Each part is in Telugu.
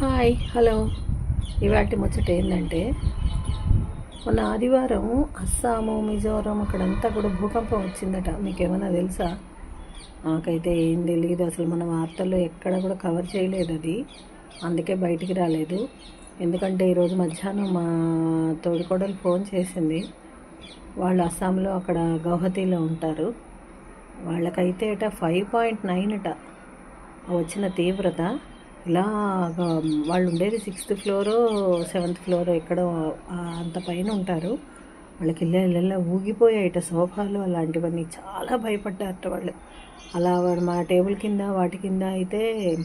Hi hello. ఇవాటి ముచ్చట ఏంటంటే మొన్న ఆదివారం అస్సాము మిజోరం అక్కడంతా కూడా భూకంపం వచ్చిందట. మీకేమైనా తెలుసా? నాకైతే ఏం తెలియదు అసలు మన వార్తల్లో ఎక్కడ కూడా కవర్ చేయలేదు అది. అందుకే బయటికి రాలేదు. ఎందుకంటే ఈరోజు మధ్యాహ్నం మా తోడికోడలు ఫోన్ చేసింది. వాళ్ళు అస్సాంలో అక్కడ గౌహతిలో ఉంటారు. వాళ్ళకైతే అట ఫైవ్ పాయింట్ నైన్ అట. వచ్చిన తీవ్రత. ఇలా వాళ్ళు ఉండేది సిక్స్త్ ఫ్లోరో సెవెంత్ ఫ్లోరో ఎక్కడో అంత పైన ఉంటారు. వాళ్ళకి ఇళ్ళ ఇళ్ళ ఊగిపోయాయిట సోఫాలు అలాంటివన్నీ. చాలా భయపడ్డారట వాళ్ళు. అలా వాడు మా టేబుల్ కింద వాటి కింద అయితే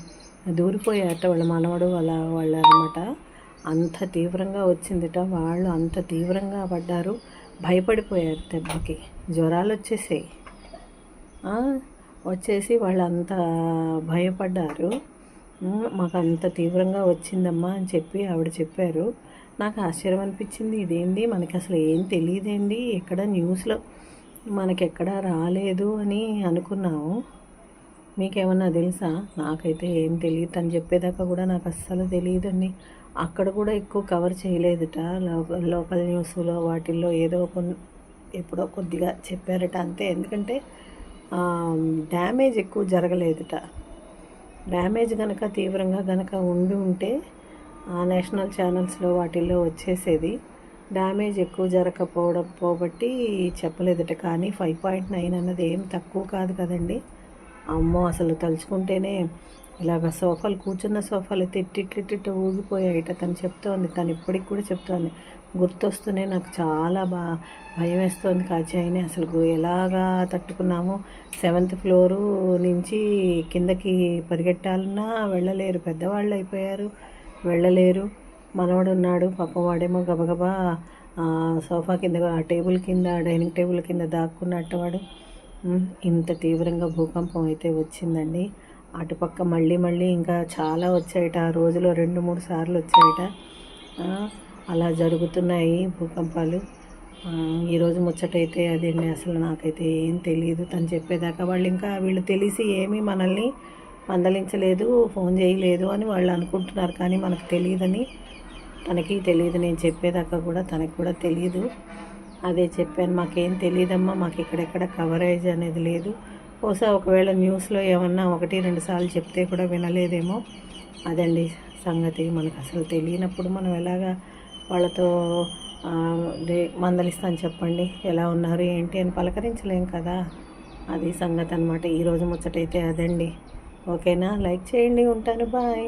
దూరిపోయారట వాళ్ళ మనవడు వాళ్ళ వాళ్ళు అనమాట అంత తీవ్రంగా వచ్చిందిట. వాళ్ళు అంత తీవ్రంగా పడ్డారు. భయపడిపోయారు దెబ్బకి. జ్వరాలు వచ్చేసాయి. వచ్చేసి వాళ్ళంతా భయపడ్డారు. మాకు అంత తీవ్రంగా వచ్చిందమ్మా అని చెప్పి ఆవిడ చెప్పారు. నాకు ఆశ్చర్యం అనిపించింది. ఇదేంది? మనకి అసలు ఏం తెలియదేంది ఎక్కడ న్యూస్లో మనకి ఎక్కడ రాలేదు అని అనుకున్నాము. మీకేమన్నా తెలుసా? నాకైతే ఏం తెలియదు అని చెప్పేదాకా కూడా నాకు అస్సలు తెలియదండి అక్కడ కూడా ఎక్కువ కవర్ చేయలేదుట. లోకల్ న్యూస్లో వాటిల్లో ఏదో కొన్ని ఎప్పుడో కొద్దిగా చెప్పారట అంతే. ఎందుకంటే డ్యామేజ్ ఎక్కువ జరగలేదుట. డ్యామేజ్ కనుక తీవ్రంగా కనుక ఉండి ఉంటే ఆ నేషనల్ ఛానల్స్లో వాటిల్లో వచ్చేసేది. డ్యామేజ్ ఎక్కువ జరగకపోవడం పోబట్టి చెప్పలేదట. కానీ ఫైవ్ పాయింట్ నైన్ అన్నది ఏం తక్కువ కాదు కదండి. అమ్మో అసలు తలుచుకుంటేనే ఇలాగ సోఫాలు కూర్చున్న సోఫాలు అయితే ఊగిపోయాయిట తను చెప్తోంది తను ఇప్పటికి కూడా చెప్తోంది. గుర్తొస్తూనే నాకు చాలా బా భయం వేస్తుంది కాచాయిని అసలు ఎలాగా తట్టుకున్నాము? సెవెంత్ ఫ్లోరు నుంచి కిందకి పరిగెట్టాలన్నా వెళ్ళలేరు. పెద్దవాళ్ళు అయిపోయారు వెళ్ళలేరు. మనవాడు ఉన్నాడు పాపం వాడేమో గబగబా ఆ, సోఫా కింద ఆ టేబుల్ కింద డైనింగ్ టేబుల్ కింద దాక్కున్నట్టు వాడు. ఇంత తీవ్రంగా భూకంపం అయితే వచ్చిందండి. అటుపక్క మళ్ళీ మళ్ళీ ఇంకా చాలా వచ్చాయట. ఆ రోజులో రెండు మూడు సార్లు వచ్చాయట. అలా జరుగుతున్నాయి భూకంపాలు. ఈరోజు ముచ్చటైతే అదండి అసలు నాకైతే ఏం తెలియదు తను చెప్పేదాకా వాళ్ళు ఇంకా వీళ్ళు తెలిసి ఏమీ మనల్ని మందలించలేదు ఫోన్ చేయలేదు అని వాళ్ళు అనుకుంటున్నారు. కానీ మనకు తెలియదని తనకి తెలియదు నేను చెప్పేదాకా కూడా తనకి కూడా తెలియదు అదే చెప్పాను మాకేం తెలియదమ్మా మాకు ఇక్కడెక్కడ కవరేజ్ అనేది లేదు. బహుశా ఒకవేళ న్యూస్లో ఏమన్నా ఒకటి రెండు సార్లు చెప్తే కూడా వినలేదేమో. అదండి సంగతి. మనకు అసలు తెలియనప్పుడు మనం ఎలాగా వాళ్ళతో మందలిస్తాను చెప్పండి. ఎలా ఉన్నారు ఏంటి అని పలకరించలేం కదా. అది సంగతి అనమాట ఈరోజు ముచ్చటైతే అదండి. ఓకేనా? లైక్ చేయండి. ఉంటాను. బాయ్.